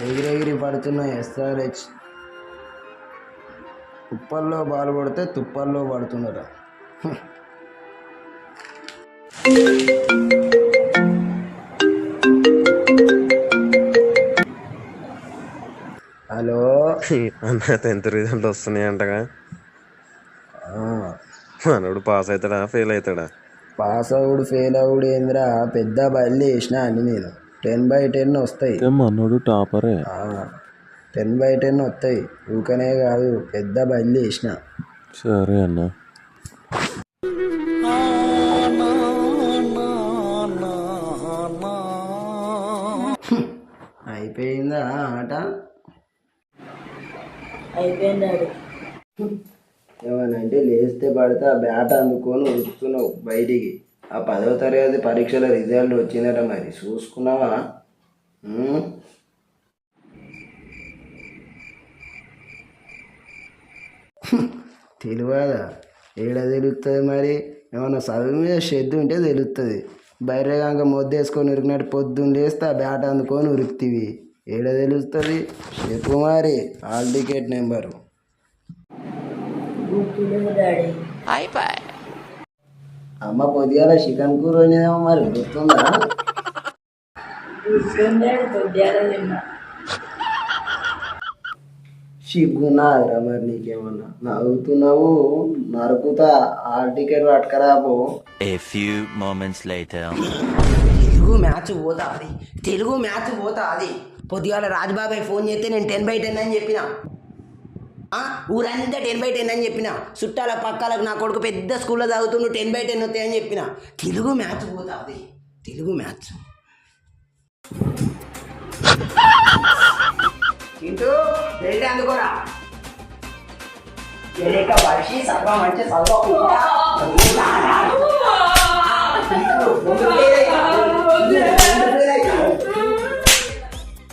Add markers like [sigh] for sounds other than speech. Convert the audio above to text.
ఎగిరెగిరి పడుతున్న ఎస్ఆర్హెచ్ ఉప్పల్లో బాలు పడితే తుప్పల్లో హ్మ్. హలో? అన్న టెన్త్ రిజల్ట్ వస్తున్నాయి అంటగా. మనోడు పాస్ అవుతాడా ఫెయిల్ అవుతాడా? పాస్ అవుడు ఫెయిల్ అవుడు ఏందిరా పెద్ద బయలు వేసిన అన్ని నేను. టెన్ బై టెన్ వస్తాయి. మనోడు టాపరే. టెన్ బై టెన్ వస్తాయి. ఊకనే కాదు పెద్ద బయలు వేసిన. సరే అన్న. అయిపోయిందా ఆట? అయిపోయిందాడు ఏమనంటే లేస్తే పడితే ఆ బ్యాట్ అందుకొని ఉరుకుతున్నావు బయటికి. ఆ పదవ తరగతి పరీక్షల రిజల్ట్ వచ్చిందట మరి. చూసుకున్నావా? తెలియదా? ఏడ తెలుస్తుంది మరి? ఏమన్నా చదువు మీద షెడ్ ఉంటే తెలుస్తుంది బయటగాక మొద్దేసుకొని ఉరికినట్టు పొద్దున్న లేస్తే ఆ బ్యాట్ అందుకొని ఉరుకుతీవి. ఏడ తెలుస్తుంది చెప్పు మరి. హాల్ టికెట్ నెంబరు అయిపోయి అమ్మ పొద్దుగాల చికెన్ కూర వండినేమో మరి గుర్తుందా? సిగ్గున్నాదిరా మరి నీకేమన్నా? నవ్వుతున్నావు నరుకుతా హాల్ టికెట్ పట్టుకరాబో A few moments later. Telugu match పోతా అది తెలుగు మ్యాచ్ పోతా అది పొద్దుగాల రాజుబాబాయ్ ఫోన్ చేస్తే నేను టెన్ బై టెన్ అని చెప్పిన. ఆ, ఊరంతా టెన్ బై టెన్ అని చెప్పిన. చుట్టాల పక్కలకు నా కొడుకు పెద్ద స్కూల్లో చదువుతుండు టెన్ బై టెన్ వస్తాయని చెప్పిన. తెలుగు మ్యాచ్ పోతా అది తెలుగు మ్యాచ్ చింటూ వెళ్ళి అందుకోరా. ఎలేక సర్వ మంచి [laughs]